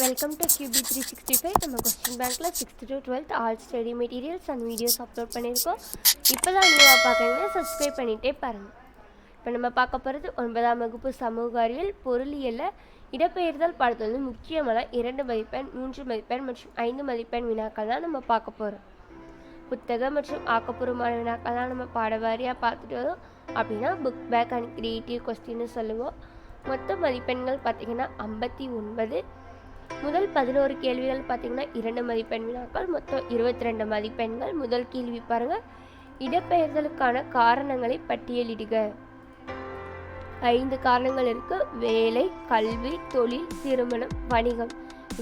Welcome to QB three sixty five நம்ம question பேங்க்கில் sixth to twelfth all study materials and videos upload பண்ணியிருக்கோம். இப்போ தான் நியூவாக பார்க்குறீங்கன்னா சப்ஸ்கிரைப் பண்ணிகிட்டே பாருங்கள் இப்போ நம்ம பார்க்க போகிறது ஒன்பதாம் வகுப்பு சமூக அறிவியல் பொருளியலில் இடப்பெயர்தல் பாடத்தில் வந்து முக்கியமான இரண்டு மதிப்பெண் மூன்று மதிப்பெண் மற்றும் ஐந்து மதிப்பெண் வினாக்கள் தான் நம்ம பார்க்க போகிறோம் புத்தகம் மற்றும் ஆக்கப்பூர்வமான வினாக்கள் தான் நம்ம பாடவாரியாக பார்த்துட்டு வரோம். அப்படின்னா புக் பேக் அண்ட் கிரியேட்டிவ் கொஸ்டின்னு சொல்லுவோம். மொத்த மதிப்பெண்கள் பார்த்திங்கன்னா ஐம்பத்தி ஒன்பது முதல் பதினோரு கேள்விகள் பார்த்தீங்கன்னா இரண்டு மதிப்பெண் வினாக்கள் மொத்தம் இருபத்தி ரெண்டு மதிப்பெண்கள். முதல் கேள்வி பாருங்கள் இடப்பெயர்தலுக்கான காரணங்களை பட்டியலிடுக. ஐந்து காரணங்கள் இருக்கு. வேலை கல்வி தொழில் திருமணம் வணிகம்.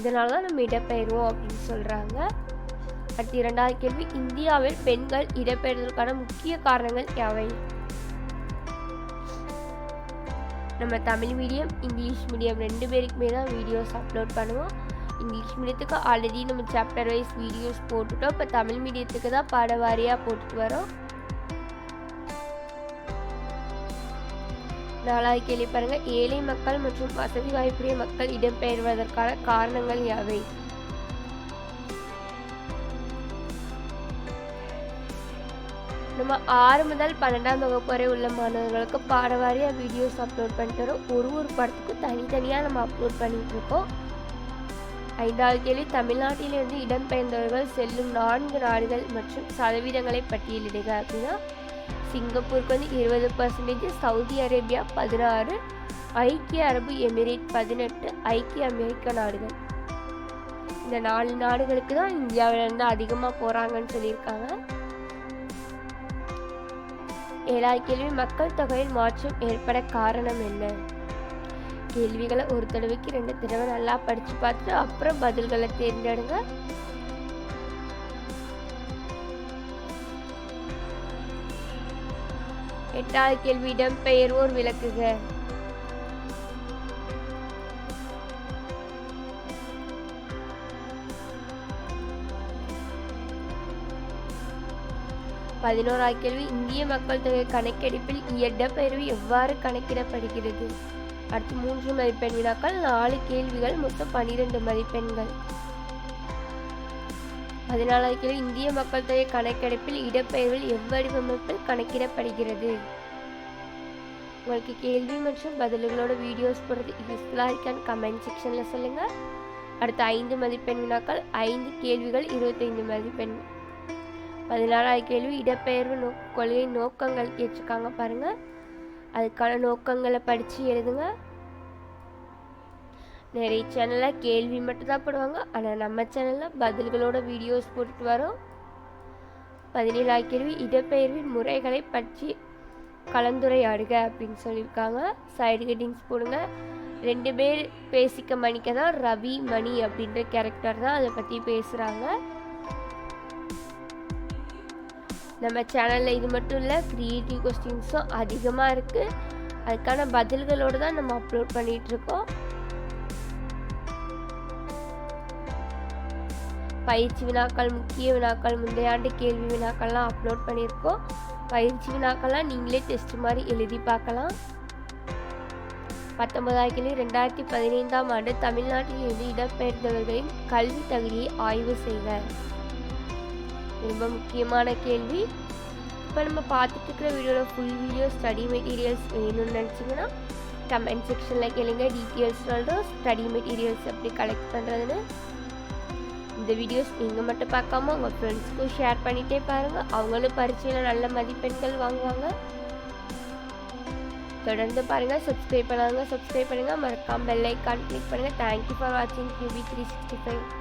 இதனால தான் நம்ம இடப்பெயர்வோம் அப்படின்னு சொல்கிறாங்க அடுத்து இரண்டாவது கேள்வி. இந்தியாவில் பெண்கள் இடம்பெயர்வதற்கான முக்கிய காரணங்கள் யாவை? நம்ம தமிழ் மீடியம் இங்கிலீஷ் மீடியம் ரெண்டு பேருக்குமே தான் வீடியோஸ் அப்லோட் பண்ணுவோம். இங்கிலீஷ் மீடியத்துக்கு ஆல்ரெடி நம்ம சாப்டர் வைஸ் வீடியோஸ் போட்டுட்டோம். இப்போ தமிழ் மீடியத்துக்கு தான் பாடவாரியாக போட்டுட்டு வரோம். நாலாவது கேள்வி பாருங்கள் ஏழை மக்கள் மற்றும் வசதி வாய்ப்புடைய மக்கள் இடம்பெயர்வதற்கான காரணங்கள் யாவை? நம்ம ஆறு முதல் பன்னெண்டாம் வகுப்பு வரை உள்ள மாணவர்களுக்கு பாடவாரியாக வீடியோஸ் அப்லோட் பண்ணிட்டு வரோம். ஒரு ஒரு படத்துக்கும் தனித்தனியாக நம்ம அப்லோட் பண்ணிட்டு இருக்கோம். ஐந்தாவது கேள்வி தமிழ்நாட்டிலிருந்து இடம்பெயர்ந்தவர்கள் செல்லும் நான்கு நாடுகள் மற்றும் சதவீதங்களை பட்டியலிடுக அப்படின்னா சிங்கப்பூருக்கு வந்து இருபது பர்சன்டேஜ் சவுதி அரேபியா பதினாறு ஐக்கிய அரபு எமிரேட் பதினெட்டு ஐக்கிய அமெரிக்க நாடுகள். இந்த நாலு நாடுகளுக்கு தான் இந்தியாவிலேருந்து அதிகமாக போகிறாங்கன்னு சொல்லியிருக்காங்க. ஏழாவது கேள்வி மக்கள் தொகையில் மாற்றம் ஏற்பட காரணம் என்ன? கேள்விகளை ஒரு தடவைக்கு ரெண்டு தடவை நல்லா படிச்சு பார்த்துட்டு அப்புறம் பதில்களை தேர்ந்தெடுங்க. எட்டாவது கேள்வி இடம்பெயர்வோர் விளக்குக. பதினோராவது கேள்வி இந்திய மக்கள் தொகை கணக்கெடுப்பில் இடப்பெயர்வு எவ்வாறு கணக்கிடப்படுகிறது? அடுத்து மூன்று மதிப்பெண் வினாக்கள் நாலு கேள்விகள் மொத்தம் பன்னிரெண்டு மதிப்பெண்கள். பதினாலாவது கேள்வி இந்திய மக்கள் தொகை கணக்கெடுப்பில் இடப்பெயர்வில் எவ்வடிவமைப்பில் கணக்கிடப்படுகிறது? உங்களுக்கு கேள்வி மற்றும் பதில்களோட வீடியோஸ் போடுறது யூஸ்ஃபுல்லாக இருக்கான்னு கமெண்ட் செக்ஷனில் சொல்லுங்கள் அடுத்து ஐந்து மதிப்பெண் வினாக்கள் ஐந்து கேள்விகள் இருபத்தைந்து மதிப்பெண் பதினாறாவது கேள்வி இடப்பெயர்வு நோ கொள்கை நோக்கங்கள் கேட்டிருக்காங்க பாருங்கள் அதுக்கான நோக்கங்களை படித்து எழுதுங்க. நிறைய சேனலில் கேள்வி மட்டும் தான் போடுவாங்க. ஆனால் நம்ம சேனலில் பதில்களோட வீடியோஸ் போட்டுட்டு வரோம். பதினேழாவது கேள்வி இடப்பெயர்வின் முறைகளை பற்றி கலந்துரையாடுக அப்படின்னு சொல்லியிருக்காங்க. சைடு ஹெட்டிங்ஸ் போடுங்க. ரெண்டு பேர் பேசிக்க மணிக்க தான் ரவி மணி அப்படின்ற கேரக்டர் தான் அதை பற்றி பேசுகிறாங்க நம்ம சேனலில் இது மட்டும் இல்லை க்ரியேட்டிவ் கொஸ்டின்ஸும் அதிகமாக இருக்குது அதுக்கான பதில்களோடு தான் நம்ம அப்லோட் பண்ணிகிட்ருக்கோம் பயிற்சி வினாக்கள் முக்கிய வினாக்கள் முந்தைய ஆண்டு கேள்வி வினாக்கள்லாம் அப்லோட் பண்ணியிருக்கோம். பயிற்சி வினாக்கள்லாம் நீங்களே டெஸ்ட் மாதிரி எழுதி பார்க்கலாம். பத்தொன்பதாம் ரெண்டாயிரத்தி பதினைந்தாம் ஆண்டு தமிழ்நாட்டில் இருந்து இடம்பெயர்ந்தவர்களின் கல்வி தகுதியை ஆய்வு செய்க. ரொம்ப முக்கியமான கேள்வி. இப்போ நம்ம பார்த்துட்டு இருக்கிற வீடியோவில் ஃபுல் வீடியோ ஸ்டடி மெட்டீரியல்ஸ் வேணும்னு நினச்சிங்கன்னா கமெண்ட் செக்ஷனில் கேளுங்க. டீட்டெயில்ஸ் சொல்கிறோம் ஸ்டடி மெட்டீரியல்ஸ் எப்படி கலெக்ட் பண்ணுறதுன்னு இந்த வீடியோஸ் நீங்கள் மட்டும் பார்க்காம உங்கள் ஃப்ரெண்ட்ஸ்க்கும் ஷேர் பண்ணிகிட்டே பாருங்கள் அவங்களும் பரீட்சையில் நல்ல மதிப்பெண்கள் வாங்குவாங்க. தொடர்ந்து பாருங்கள் சப்ஸ்கிரைப் பண்ணாங்க. சப்ஸ்கிரைப் பண்ணுங்கள் மறக்காமல் பெல் ஐக்கான் கிளிக் பண்ணுங்கள் தேங்க்யூ ஃபார் வாட்சிங் கியூபி த்ரீ சிக்ஸ்டி ஃபைவ்